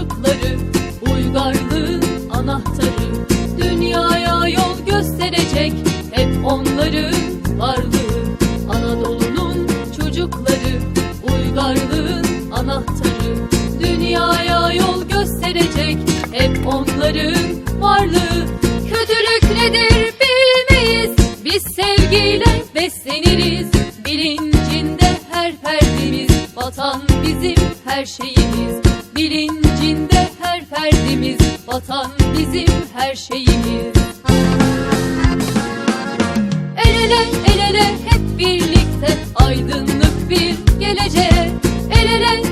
çocukları Uygarlığın anahtarı. Dünyaya yol gösterecek Hep onların varlığı. Anadolu'nun çocukları Uygarlığın anahtarı. Dünyaya yol gösterecek Hep onların varlığı. Kötülük nedir bilmeyiz. Biz sevgiyle besleniriz Bilincinde her perdemiz Vatan bizim her şeyimiz. Bilin Bilincinde her ferdimiz Vatan bizim her şeyimiz. El ele el ele hep birlikte aydınlık bir geleceğe El ele